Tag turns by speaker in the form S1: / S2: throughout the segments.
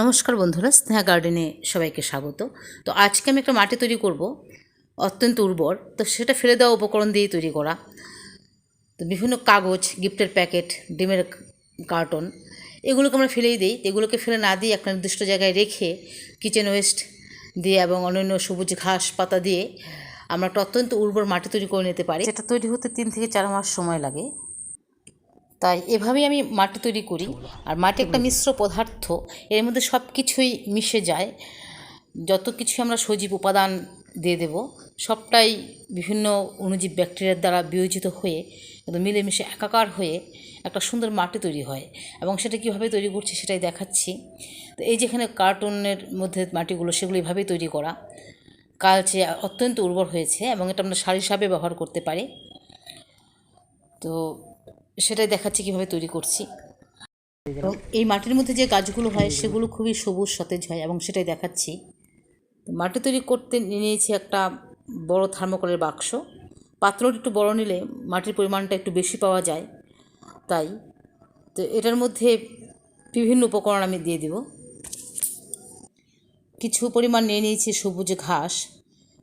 S1: নমস্কার বন্ধুরা, স্নেহা গার্ডেনে সবাইকে স্বাগত। তো আজকে আমি একটা মাটি তৈরি করব, অত্যন্ত উর্বর। তো সেটা ফেলে দেওয়া উপকরণ দিয়েই তৈরি করা। তো বিভিন্ন কাগজ, গিফটের প্যাকেট, ডিমের কার্টন, এগুলোকে আমরা ফেলেই দিই। এগুলোকে ফেলে না দিয়ে একটা নির্দিষ্ট জায়গায় রেখে কিচেন ওয়েস্ট দিয়ে এবং অন্যান্য সবুজ ঘাস পাতা দিয়ে আমরা একটা অত্যন্ত উর্বর মাটি তৈরি করে নিতে পারি। যেটা তৈরি হতে তিন থেকে চার মাস সময় লাগে। তাই এভাবেই আমি মাটি তৈরি করি। আর মাটি একটা মিশ্র পদার্থ, এর মধ্যে সব কিছুই মিশে যায়। যত কিছু আমরা সজীব উপাদান দিয়ে দেব, সবটাই বিভিন্ন অণুজীব ব্যাকটেরিয়ার দ্বারা বিয়োজিত হয়ে মিলেমিশে একাকার হয়ে একটা সুন্দর মাটি তৈরি হয়। এবং সেটা কীভাবে তৈরি করছে সেটাই দেখাচ্ছি। তো এই যেখানে কার্টুনের মধ্যে মাটিগুলো, সেগুলো এভাবেই তৈরি করা। কালচে অত্যন্ত উর্বর হয়েছে এবং এটা আমরা সার হিসাবে ব্যবহার করতে পারি। তো সেটাই দেখাচ্ছি কীভাবে তৈরি করছি। এবং এই মাটির মধ্যে যে গাছগুলো হয়, সেগুলো খুবই সবুজ সতেজ হয় এবং সেটাই দেখাচ্ছি। মাটি তৈরি করতে নিয়েছি একটা বড় থার্মোকলের বাক্স। পাত্রটি একটু বড় নিলে মাটির পরিমাণটা একটু বেশি পাওয়া যায়, তাই। তো এটার মধ্যে বিভিন্ন উপকরণ আমি দিয়ে দিব। কিছু পরিমাণ নিয়ে নিয়েছি সবুজ ঘাস,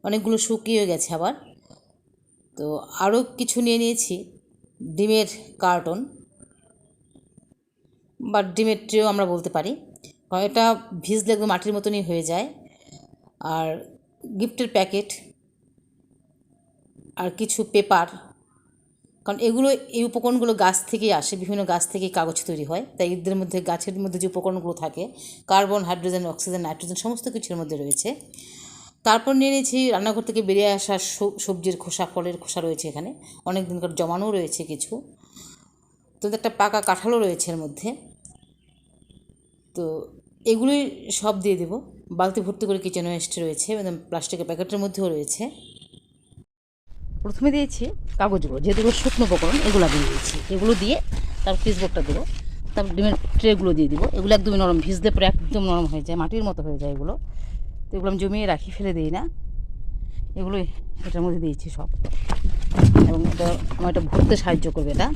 S1: অনেকগুলো শুকিয়ে গেছে আবার। তো আরও কিছু নিয়ে নিয়েছি। ডিমের কার্টন বা ডিমের ট্রেও আমরা বলতে পারি। কারণ এটা ভিজলে একদম মাটির মতনই হয়ে যায়। আর গিফটের প্যাকেট আর কিছু পেপার, কারণ এগুলো, এই উপকরণগুলো গাছ থেকেই আসে, বিভিন্ন গাছ থেকেই কাগজ তৈরি হয়। তাই এদের মধ্যে, গাছের মধ্যে যে উপকরণগুলো থাকে, কার্বন, হাইড্রোজেন, অক্সিজেন, নাইট্রোজেন, সমস্ত কিছুর মধ্যে রয়েছে। তারপর নিয়ে নিয়েছি রান্নাঘর থেকে বেরিয়ে আসা সবজির খোসা, ফলের খোসা রয়েছে এখানে। অনেক দিনকার জমানো রয়েছে কিছু। তো একটা পাকা কাঁঠালও রয়েছে এর মধ্যে। তো এগুলোই সব দিয়ে দেবো। বালতি ভর্তি করে কিচেন ওয়েস্ট রয়েছে প্লাস্টিকের প্যাকেটের মধ্যেও রয়েছে। প্রথমে দিয়েছি কাগজগুলো যেহেতু এগুলো শুকনো উপকরণ, এগুলো দিয়ে দিয়েছি। এগুলো দিয়ে তারপর পিসবোর্ডটা দেবো তারপর ডিমের ট্রেগুলো দিয়ে দিব। এগুলো একদমই নরম, ভিজলে পরে একদম নরম হয়ে যায়, মাটির মতো হয়ে যায় এগুলো। তো এগুলো আমি জমিয়ে রাখি, ফেলে দিই না। এগুলোই এটার মধ্যে দিয়েছি সব। এবং এটা আমার এটা ভরতে সাহায্য করবে এটা।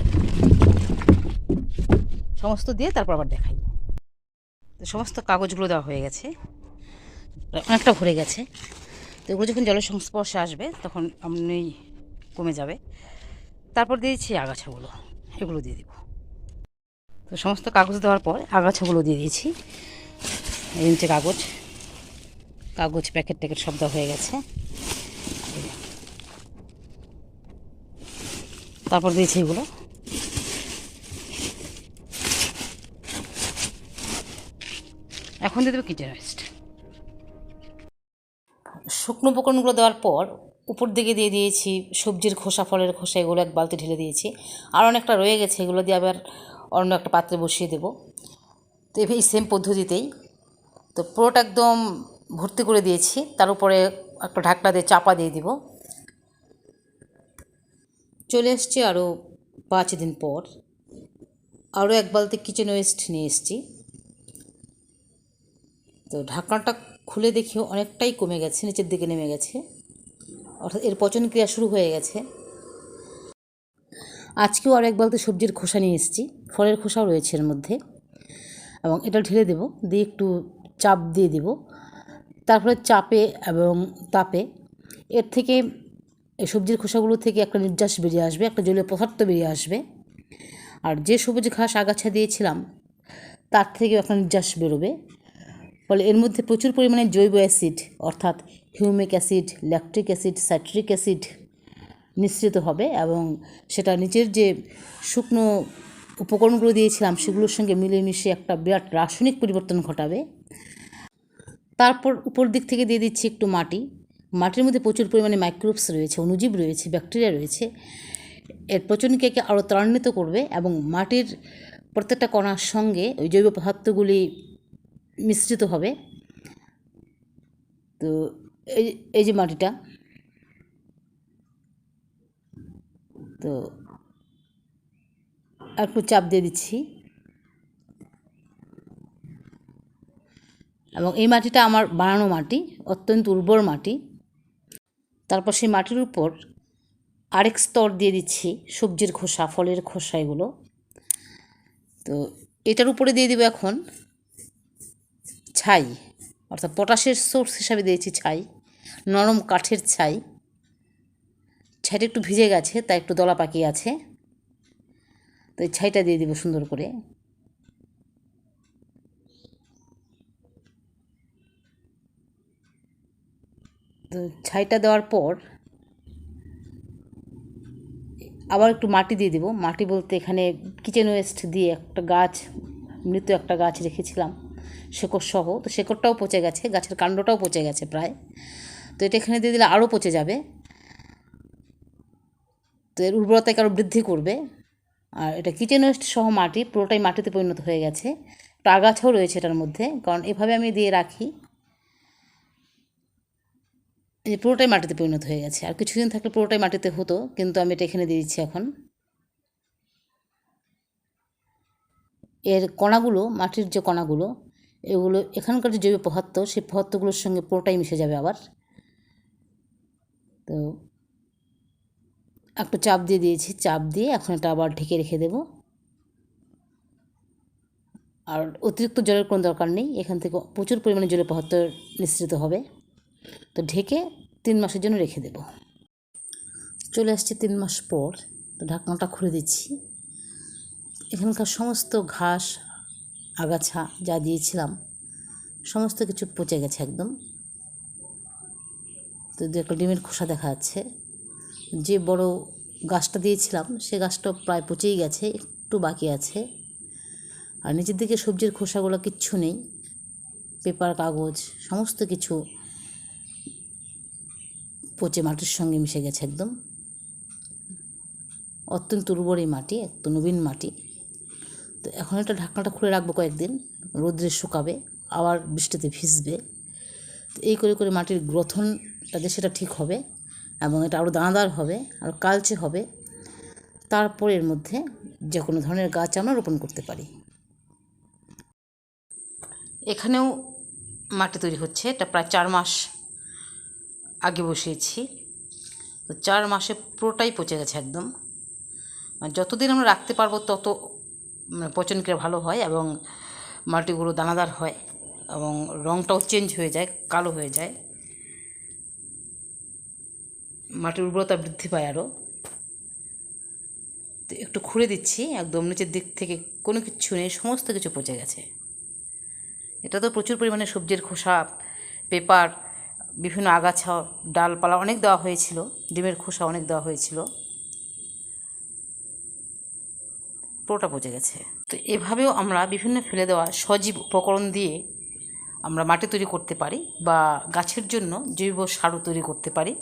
S1: সমস্ত দিয়ে তারপর আবার দেখাই। তো সমস্ত কাগজগুলো দেওয়া হয়ে গেছে। অনেকটা ভরে গেছে। তো এগুলো যখন জলের সংস্পর্শে আসবে, তখন আপনি কমে যাবে। তারপর দিয়েছি আগাছাগুলো। এগুলো দিয়ে দিব। তো সমস্ত কাগজ দেওয়ার পর আগাছাগুলো দিয়ে দিয়েছি। এই হচ্ছে কাগজ। কাগজ প্যাকেট ট্যাকেট দেওয়া হয়ে গেছে। তারপর দিয়েছি এগুলো। এখন দিয়ে দেবো কিচেন ওয়েস্ট শুকনো উপকরণগুলো দেওয়ার পর উপর দিকে দিয়ে দিয়েছি সবজির খোসা, ফলের খোসা, এগুলো এক বালতি ঢেলে দিয়েছি। আর অনেকটা রয়ে গেছে, এগুলো দিয়ে আবার অন্য একটা পাত্রে বসিয়ে দেবো। তো এই সেম পদ্ধতিতেই। তো পুরোটা একদম ভর্তি করে দিয়েছি। তার উপরে একটা ঢাকনা দিয়ে চাপা দিয়ে দিব। চলে এসছি আরও পাঁচ দিন পর। আরও এক বালতি কিচেন ওয়েস্ট নিয়ে এসছি। তো ঢাকনাটা খুলে দেখিও অনেকটাই কমে গেছে, নিচের দিকে নেমে গেছে। অর্থাৎ এর পচন ক্রিয়া শুরু হয়ে গেছে। আজকেও আর এক বালতি সবজির খোসা নিয়ে এসেছি। ফলের খোসাও রয়েছে এর মধ্যে। এবং এটা ঢেলে দেবো, দিয়ে একটু চাপ দিয়ে দিব। তারপরে চাপে এবং তাপে এর থেকে এই সবজির খোসাগুলো থেকে একটা নির্যাস বেরিয়ে আসবে, একটা জলীয় পদার্থ বেরিয়ে আসবে। আর যে সবুজ ঘাস আগাছা দিয়েছিলাম, তার থেকে একটা নির্যাস বেরোবে। ফলে এর মধ্যে প্রচুর পরিমাণে জৈব অ্যাসিড, অর্থাৎ humic acid lactic acid, citric acid মিশ্রিত হবে এবং সেটা নিচের যে শুকনো উপকরণগুলো দিয়েছিলাম, সেগুলোর সঙ্গে মিলেমিশে একটা বিরাট রাসায়নিক পরিবর্তন ঘটাবে। তারপর উপর দিক থেকে দিয়ে দিচ্ছি একটু মাটি। মাটির মধ্যে প্রচুর পরিমাণে মাইক্রোবস রয়েছে, অণুজীব রয়েছে ব্যাকটেরিয়া রয়েছে। এর পচনক্রিয়াকে আরও ত্বরান্বিত করবে এবং মাটির প্রত্যেকটা কণার সঙ্গে ওই জৈব পদার্থগুলি মিশ্রিত হবে। তো এই এই যে মাটিটা। তো একটু চাপ দিয়ে দিচ্ছি। এবং এই মাটিটা আমার বানানো মাটি, অত্যন্ত উর্বর মাটি। তারপর সেই মাটির উপর আরেক স্তর দিয়ে দিচ্ছি সবজির খোসা, ফলের খোসা এগুলো। তো এটার উপরে দিয়ে দিব এখন ছাই, অর্থাৎ পটাশের সোর্স হিসাবে দিয়েছি ছাই, নরম কাঠের ছাই। ছাইটা একটু ভিজে গেছে, তাই একটু দলা পাকিয়ে আছে। তো এই ছাইটা দিয়ে দিব সুন্দর করে। ছাইটা দেওয়ার পর আবার একটু মাটি দিয়ে দেবো। মাটি বলতে এখানে কিচেন ওয়েস্ট দিয়ে একটা গাছ, মৃত একটা গাছ রেখেছিলাম, শেকড় সহ। তো শেকড়টাও পচে গেছে, গাছের কাণ্ডটাও পচে গেছে প্রায়। তো এটা এখানে দিয়ে দিলে আরও পচে যাবে। তো এর উর্বরতাকে আরও বৃদ্ধি করবে। আর এটা কিচেন ওয়েস্ট সহ মাটি, পুরোটাই মাটিতে পরিণত হয়ে গেছে। একটু আগাছাও রয়েছে এটার মধ্যে। কারণ এভাবে আমি দিয়ে রাখি। এই যে পুরোটাই মাটিতে পরিণত হয়ে গেছে। আর কিছুদিন থাকলে পুরোটাই মাটিতে হতো, কিন্তু আমি এটা এখানে দিয়ে দিচ্ছি এখন। এর কণাগুলো, মাটির যে কণাগুলো, এগুলো, এখানকার যে জৈব পদার্থ, সেই পদার্থগুলোর সঙ্গে পুরোটাই মিশে যাবে আবার। তো একটু চাপ দিয়ে দিয়েছি, চাপ দিয়ে এখন এটা আবার ঢেকে রেখে দেব। আর অতিরিক্ত জলের কোনো দরকার নেই, এখান থেকে প্রচুর পরিমাণে জলের পদার্থ নিঃসৃত হবে। তো ঢেকে তিন মাসের জন্য রেখে দেব। চলে আসছে তিন মাস পর, তো ঢাকনাটা খুলে দিচ্ছি। এখানকার সমস্ত ঘাস, আগাছা যা দিয়েছিলাম, সমস্ত কিছু পচে গেছে একদম। তো দু একটা ডিমের খোসা দেখা যাচ্ছে। যে বড় গাছটা দিয়েছিলাম, সে গাছটা প্রায় পচেই গেছে, একটু বাকি আছে। আর নিচের দিকে সবজির খোসাগুলো কিচ্ছু নেই। পেপার, কাগজ, সমস্ত কিছু পচে মাটির সঙ্গে মিশে গেছে একদম। অত্যন্ত উর্বর এই মাটি একটু নবীন মাটি। তো এখন এটা ঢাকনাটা খুলে রাখব কয়েকদিন, রোদ্রে শুকাবে, আবার বৃষ্টিতে ভিজবে। তো এই করে করে মাটির গ্রথনটা যে সেটা ঠিক হবে, এবং এটা আরও দানাদার হবে, আর কালচে হবে, তারপর এর মধ্যে যে কোনো ধরনের গাছ আমরা রোপণ করতে পারি। এখানেও মাটি তৈরি হচ্ছে, এটা প্রায় চার মাস আগে বসিয়েছি। তো চার মাসে পুরোটাই পচে গেছে একদম। আর যতদিন আমরা রাখতে পারব তত মানে পচনক্রিয়া ভালো হয় এবং মাটিগুলো দানাদার হয় এবং রঙটাও চেঞ্জ হয়ে যায়, কালো হয়ে যায়। মাটির উর্বরতা বৃদ্ধি পায় আরও তো একটু খুঁড়ে দিচ্ছি, একদম নিচের দিক থেকে কোনো কিছু নেই, সমস্ত কিছু পচে গেছে। এটা তো প্রচুর পরিমাণে সবজির খোসা, পেপার বিভিন্ন আগাছা, ডালপালা অনেক দেওয়া হয়েছিল, ডিমের খোসা অনেক দেওয়া হয়েছিল। পুরোটা পচে গেছে। তো এভাবেও আমরা বিভিন্ন ফেলে দেওয়া সজীব উপকরণ দিয়ে আমরা মাটি তৈরি করতে পারি বা গাছের জন্য জৈব সারও তৈরি করতে পারি।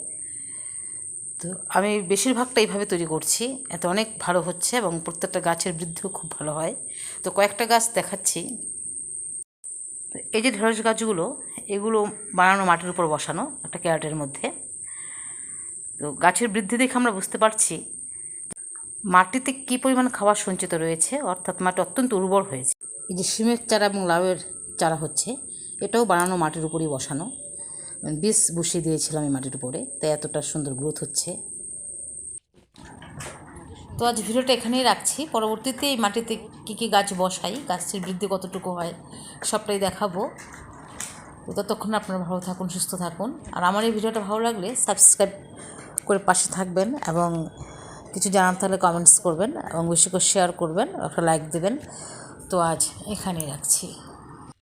S1: তো আমি বেশিরভাগটা এইভাবে তৈরি করছি, এতে অনেক ভালো হচ্ছে এবং প্রত্যেকটা গাছের বৃদ্ধিও খুব ভালো হয়। তো কয়েকটা গাছ দেখাচ্ছি। এই যে ঢেঁড়স গাছগুলো, এগুলো বানানো মাটির উপর বসানো একটা ক্যারেটের মধ্যে। তো গাছের বৃদ্ধি দেখে আমরা বুঝতে পারছি মাটিতে কী পরিমাণ খাবার সঞ্চিত রয়েছে, অর্থাৎ মাটি অত্যন্ত উর্বর হয়েছে। এই যে সিমের চারা এবং লাউয়ের চারা হচ্ছে, এটাও বানানো মাটির উপরেই বসানো। বীজ বসিয়ে দিয়েছিলাম এই মাটির উপরে, তাই এতটা সুন্দর গ্রোথ হচ্ছে। তো আজ ভিডিওটা এখানেই রাখছি। পরবর্তীতে এই মাটিতে কী কী গাছ বসাই, গাছের বৃদ্ধি কতটুকু হয়, সবটাই দেখাবো। তো ততক্ষণ আপনারা ভালো থাকুন, সুস্থ থাকুন। আর আমার এই ভিডিওটা ভালো লাগলে সাবস্ক্রাইব করে পাশে থাকবেন এবং কিছু জানার থাকলে কমেন্টস করবেন এবং বেশি করে শেয়ার করবেন, একটা লাইক দেবেন। তো আজ এখানেই রাখছি।